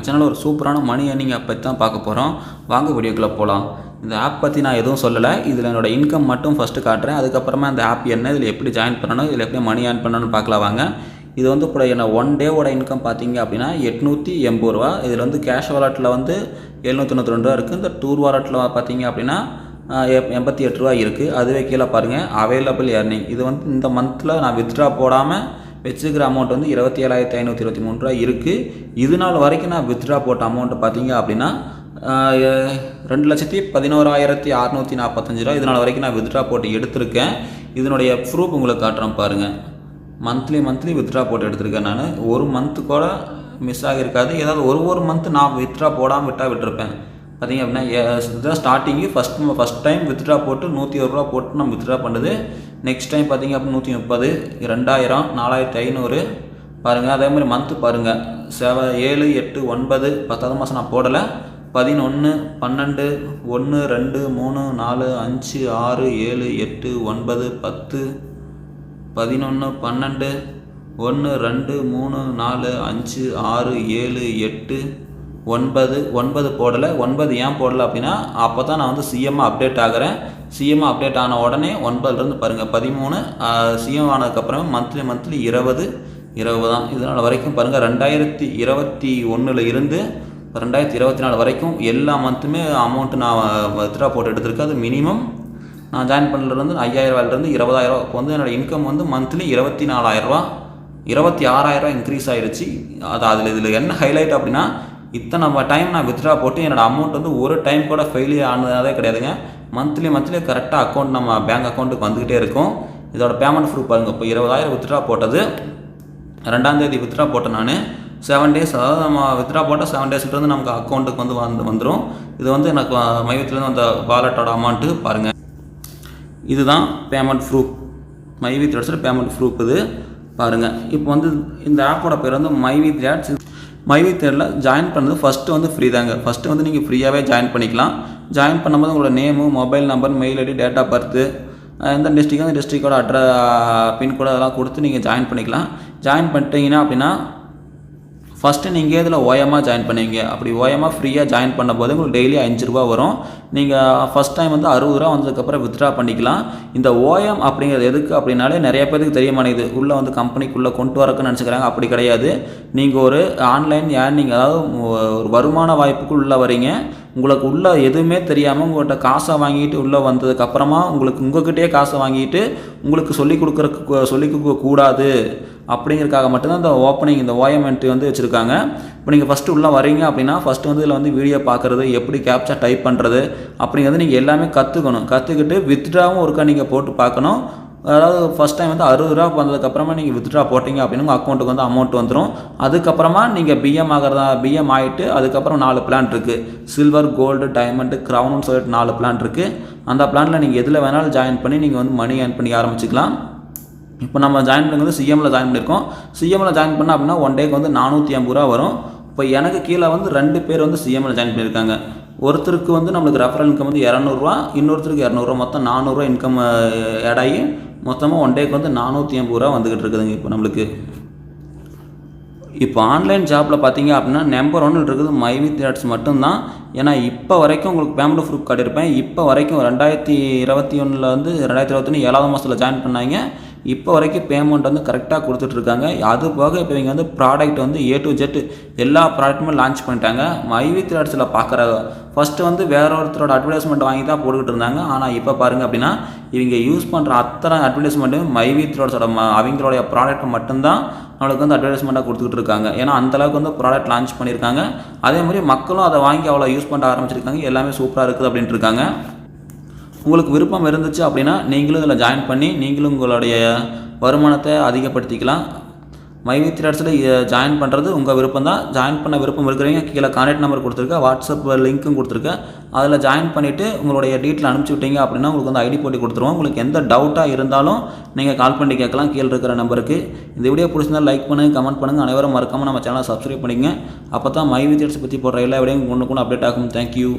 நம்ம சேனலில் ஒரு சூப்பரான மணி ஏர்னிங் ஆப் பற்றி தான் பார்க்க போகிறோம் வாங்க வீடியோக்குள்ளே போகலாம் இந்த ஆப் பற்றி நான் எதுவும் சொல்லலை. இதில் என்னோடய இன்கம் மட்டும் ஃபஸ்ட்டு காட்டுறேன். அதுக்கப்புறமா அந்த ஆப் என்ன இதில் எப்படி ஜாயின் பண்ணணும் இதில் எப்படி மணி ஏர்ன் பண்ணணும்னு பார்க்கலாம் வாங்க. இது வந்து இப்போ என்ன ஒன் டேவோட இன்கம் பார்த்தீங்க அப்படின்னா எட்நூற்றி எண்பது ரூபா. இதில் வந்து கேஷ் வாலெட்டில் வந்து எழுநூற்றி தொண்ணூற்றி ரெண்டு ரூபா இருக்குது இந்த டூர் வாலெட்டில் பார்த்தீங்க அப்படின்னா எப்- எண்பத்தி எட்டு ரூபா இருக்குது அதுவே கீழே பாருங்கள் அவைலபிள் ஏர்னிங் இது வந்து இந்த மந்தில் நான் வித்ட்ரா போடாமல் வச்சுருக்கிற அமௌண்ட் வந்து இருபத்தி ஏழாயிரத்தி ஐநூற்றி இருபத்தி மூணு ரூபா இருக்குது இது நாள் வரைக்கும் நான் வித்ட்ரா போட்ட அமௌண்ட் பார்த்தீங்க அப்படின்னா ரெண்டு லட்சத்தி பதினோராயிரத்தி அறநூற்றி நாற்பத்தஞ்சு ரூபா இது நாள் வரைக்கும் நான் வித்ட்ரா போட்டு எடுத்திருக்கேன். இதனுடைய ப்ரூஃப் உங்களுக்கு காட்டுறேன் பாருங்கள் மந்த்லி மந்த்லி வித்ட்ரா போட்டு எடுத்திருக்கேன் நான். ஒரு மந்த்து கூட மிஸ் ஆகியிருக்காது. ஏதாவது ஒரு ஒரு மந்த் நான் வித்ட்ரா போடாமல் விட்டால் விட்டுருப்பேன். பார்த்தீங்க அப்படின்னா இதுதான் starting first first time withdraw போட்டு நூற்றி ஒரு ரூபா போட்டு நம்ம வித்ட்ரா பண்ணுது. நெக்ஸ்ட் டைம் பார்த்தீங்க அப்படின்னா நூற்றி முப்பது ரெண்டாயிரம் நாலாயிரத்தி ஐநூறு. பாருங்கள் அதே மாதிரி மந்த்து பாருங்கள் செவ ஏழு எட்டு ஒன்பது பத்தாவது மாதம் நான் போடலை. பதினொன்று பன்னெண்டு ஒன்று ரெண்டு மூணு நாலு அஞ்சு ஆறு ஏழு எட்டு ஒன்பது பத்து. பதினொன்று பன்னெண்டு ஒன்று ரெண்டு மூணு நாலு அஞ்சு ஆறு ஏழு எட்டு ஒன்பது. ஒன்பது போடலை. ஒன்பது ஏன் போடலை அப்படின்னா அப்போ தான் நான் வந்து சிஎம் அப்டேட் ஆகிறேன். சிஎம் அப்டேட் ஆன உடனே ஒன்பதுலேருந்து பாருங்கள் பதிமூணு சிஎம் ஆனதுக்கப்புறம் மந்த்லி மந்த்லி இருபது இருபது தான். இதனால் வரைக்கும் பாருங்கள் ரெண்டாயிரத்தி இருபத்தி ஒன்றில் இருந்து ரெண்டாயிரத்தி இருபத்தி நாலு வரைக்கும் எல்லா மந்த்துமே அமௌண்ட்டு நான் வித்ரா போட்டு எடுத்திருக்கேன். அது மினிமம் நான் ஜாயின் பண்ணலேருந்து ஐயாயிரம் ரூபாயிலேருந்து இருபதாயிரம் இப்போ வந்து என்னோடய இன்கம் வந்து மந்த்லி இருபத்தி நாலாயிரரூவா இருபத்தி ஆறாயிரம் இன்க்ரீஸ் ஆயிருச்சு. அது அதில் இதில் என்ன ஹைலைட் அப்படின்னா இத்தனை டைம் நான் வித்ட்ரா போட்டு என்னோடய அமௌண்ட் வந்து ஒரு டைம் கூட ஃபெயிலியர் ஆனதே கிடையாதுங்க. மந்த்லி மந்த்லி கரெக்டாக அக்கௌண்ட் நம்ம பேங்க் அக்கௌண்ட்டுக்கு வந்துக்கிட்டே இருக்கும். இதோட பேமெண்ட் ப்ரூஃப் பாருங்கள் இப்போ இருபதாயிரம் வித்ட்ரா போட்டது. ரெண்டாந்தேதி வித்ட்ரா போட்டேன் நான். செவன் டேஸ் அதாவது நம்ம வித்ட்ரா போட்டால் செவன் டேஸ்லேருந்து நமக்கு அக்கௌண்ட்டுக்கு வந்து வந்து வந்துடும் இது வந்து எனக்கு மையத்துலேருந்து அந்த வாலெட்டோட அமௌண்ட்டு பாருங்கள் இதுதான் பேமெண்ட் ப்ரூஃப் மைவி வித் பேமெண்ட் ப்ரூஃப் இது. பாருங்கள் இப்போ வந்து இந்த ஆப்போட பேர் வந்து மைவி வித் மைவி தேர்டில் ஜாயின் பண்ணது ஃபஸ்ட்டு வந்து ஃப்ரீ தாங்க. ஃபஸ்ட்டு வந்து நீங்கள் ஃப்ரீயாகவே ஜாயின் பண்ணிக்கலாம். ஜாயின் பண்ணும்போது உங்களோட name mobile number mail ID date of birth எந்த டிஸ்ட்ரிக்டோ அந்த டிஸ்ட்ரிக்டோட அட்ரஸ் பின்கோடு அதெல்லாம் கொடுத்து நீங்கள் ஜாயின் பண்ணிக்கலாம். ஜாயின் பண்ணிட்டீங்கன்னா அப்படின்னா ஃபஸ்ட்டு நீங்கள் இதில் ஓயமாக ஜாயின் பண்ணுவீங்க அப்படி ஓயமாக ஃப்ரீயாக ஜாயின் பண்ணும்போது உங்களுக்கு டெய்லி அஞ்சு ரூபா வரும். நீங்கள் ஃபஸ்ட் டைம் வந்து அறுபது ரூபா வந்ததுக்கப்புறம் வித்ட்ரா பண்ணிக்கலாம். இந்த ஓஎம் அப்படிங்கிறது எதுக்கு அப்படின்னாலே நிறைய பேருக்கு தெரிய மாட்டேங்குது. உள்ளே வந்து கம்பெனிக்குள்ளே கொண்டு வரக்குன்னு நினச்சிக்கிறாங்க. அப்படி கிடையாது. நீங்கள் ஒரு ஆன்லைன் ஏர்னிங் அதாவது ஒரு வருமான வாய்ப்புக்கு உள்ளே வரீங்க. உங்களுக்கு உள்ள எதுவுமே தெரியாமல் உங்கள்கிட்ட காசை வாங்கிட்டு உள்ளே வந்ததுக்கப்புறமா உங்களுக்கு உங்கள்கிட்டயே காசை வாங்கிட்டு உங்களுக்கு சொல்லிக் கொடுக்குறக்கு சொல்லிக் கொடுக்க கூடாது. அப்படிங்கிறதுக்காக மட்டும்தான் இந்த ஓப்பனிங் இந்த ஓஎம்என்ட்ரி வந்து வச்சுருக்காங்க. இப்போ நீங்கள் ஃபஸ்ட்டு உள்ளே வரீங்க அப்படின்னா ஃபஸ்ட்டு வந்து இதில் வந்து வீடியோ பார்க்குறது எப்படி கேப்சா டைப் பண்ணுறது அப்படிங்கிறது நீங்கள் எல்லாமே கற்றுக்கணும் கற்றுக்கிட்டு வித்ட்ராவும் ஒருக்கா நீங்கள் போட்டு பார்க்கணும். அதாவது ஃபஸ்ட் டைம் வந்து அறுபது ரூபா வந்ததுக்கப்புறமா நீங்கள் வித்ட்ரா போட்டிங்க அப்படின்னு உங்கள் அக்கௌண்ட்டுக்கு வந்து அமௌண்ட் வந்துடும் அதுக்கப்புறமா நீங்கள் பிஎம் ஆகிறதா பிஎம் ஆகிட்டு அதுக்கப்புறம் நாலு பிளான் இருக்குது சில்வர் கோல்டு டைமண்டு க்ரௌன்னு சொல்லிட்டு நாலு பிளான் இருக்குது அந்த பிளானில் நீங்கள் எதில் வேணாலும் ஜாயின் பண்ணி நீங்கள் வந்து மணி ஏர்ன் பண்ணி ஆரம்பிச்சிக்கலாம். இப்போ நம்ம ஜாயின் பண்ணுறது சிஎம்மில் ஜாயின் பண்ணியிருக்கோம். சிஎம்மில் ஜாயின் பண்ணால் அப்படின்னா ஒன் டேக்கு வந்து நானூற்றி ஐம்பது ரூபா வரும். இப்போ எனக்கு கீழே வந்து ரெண்டு பேர் வந்து சிஎம்மில் ஜாயின் பண்ணியிருக்காங்க. ஒருத்தருக்கு வந்து நம்மளுக்கு ரெஃபரல் இன்கம் வந்து இரநூறுவா இன்னொருத்தருக்கு இரநூறுவா மொத்தம் நானூறுரூவா இன்கம் ஆட் ஆகி மொத்தமாக ஒன் டேக்கு வந்து நானூற்றி ஐம்பது ரூபா வந்துக்கிட்டு இருக்குதுங்க இப்போ நம்மளுக்கு. இப்போ ஆன்லைன் ஜாப்பில் பார்த்தீங்க அப்படின்னா நம்பர் ஒன்று இருக்குது மை வித் ஆட்ஸ் மட்டும்தான். ஏன்னா இப்போ வரைக்கும் உங்களுக்கு பேமெண்ட் ப்ரூஃப் காட்டியிருப்பேன். இப்போ வரைக்கும் ரெண்டாயிரத்தி இருபத்தி ஒன்றில் வந்து ரெண்டாயிரத்தி இருபத்தொன்று ஏழாவது மாதத்தில் ஜாயின் பண்ணாங்க. இப்போ வரைக்கும் பேமெண்ட் வந்து கரெக்டாக கொடுத்துட்ருக்காங்க. அது போக இப்போ இவங்க வந்து ப்ராடக்ட் வந்து ஏ டு ஜெட் எல்லா ப்ராடக்ட்டுமே லான்ச் பண்ணிட்டாங்க. மைவி த்ரெட்ஸில் பார்க்குற ஃபஸ்ட்டு வந்து வேற ஒருத்தரோட அட்வர்டைஸ்மெண்ட் வாங்கி தான் போட்டுக்கிட்டு இருந்தாங்க. ஆனால் இப்போ பாருங்கள் அப்படின்னா இவங்க யூஸ் பண்ணுற அத்தனை அட்வர்டைஸ்மெண்ட்டும் மைவி த்ரோட்ஸோட ம அவங்களுடைய ப்ராடக்ட் மட்டும்தான் நம்மளுக்கு வந்து அட்வர்டைஸ்மெண்ட்டாக கொடுத்துக்கிட்டு இருக்காங்க ஏன்னா அந்தளவுக்கு வந்து ப்ராடக்ட் லான்ச் பண்ணியிருக்காங்க. அதே மாதிரி மக்களும் அதை வாங்கி அவ்வளோ யூஸ் பண்ண ஆரம்பிச்சிருக்காங்க. எல்லாமே சூப்பராக இருக்குது அப்படின்ட்டு இருக்காங்க. உங்களுக்கு விருப்பம் இருந்துச்சு அப்படின்னா நீங்களும் இதில் ஜாயின் பண்ணி நீங்களும் உங்களுடைய வருமானத்தை அதிகப்படுத்திக்கலாம். மைவித்ராட்ஸில் ஜாயின் பண்ணுறது உங்கள் விருப்பம் தான் ஜாயின் பண்ண விருப்பம் இருக்கிறவங்க கீழே கான்டாக்ட் நம்பர் கொடுத்துருக்கேன் வாட்ஸ்அப் லிங்க்கும் கொடுத்துருக்கேன் அதில் ஜாயின் பண்ணிவிட்டு உங்களுடைய டீட்டெயில் அனுப்பிச்சி விட்டீங்க அப்படின்னா உங்களுக்கு வந்து ஐடி போட்டு கொடுத்துருவோம். உங்களுக்கு எந்த டவுட்டாக இருந்தாலும் நீங்கள் கால் பண்ணி கேட்கலாம். கீழே இருக்கிற நம்பருக்கு இந்த வீடியோ பிடிச்சிருந்தா லைக் பண்ணுங்கள் கமெண்ட் பண்ணுங்கள் அனைவரும் மறக்காமல் நம்ம சேனலை சப்ஸ்கிரைப் பண்ணிங்க அப்போ தான் மைவித்ராட்ஸ் பற்றி போடுற எல்லா விடையும் ஒன்று கொண்டு அப்டேட் ஆகும். தேங்க்யூ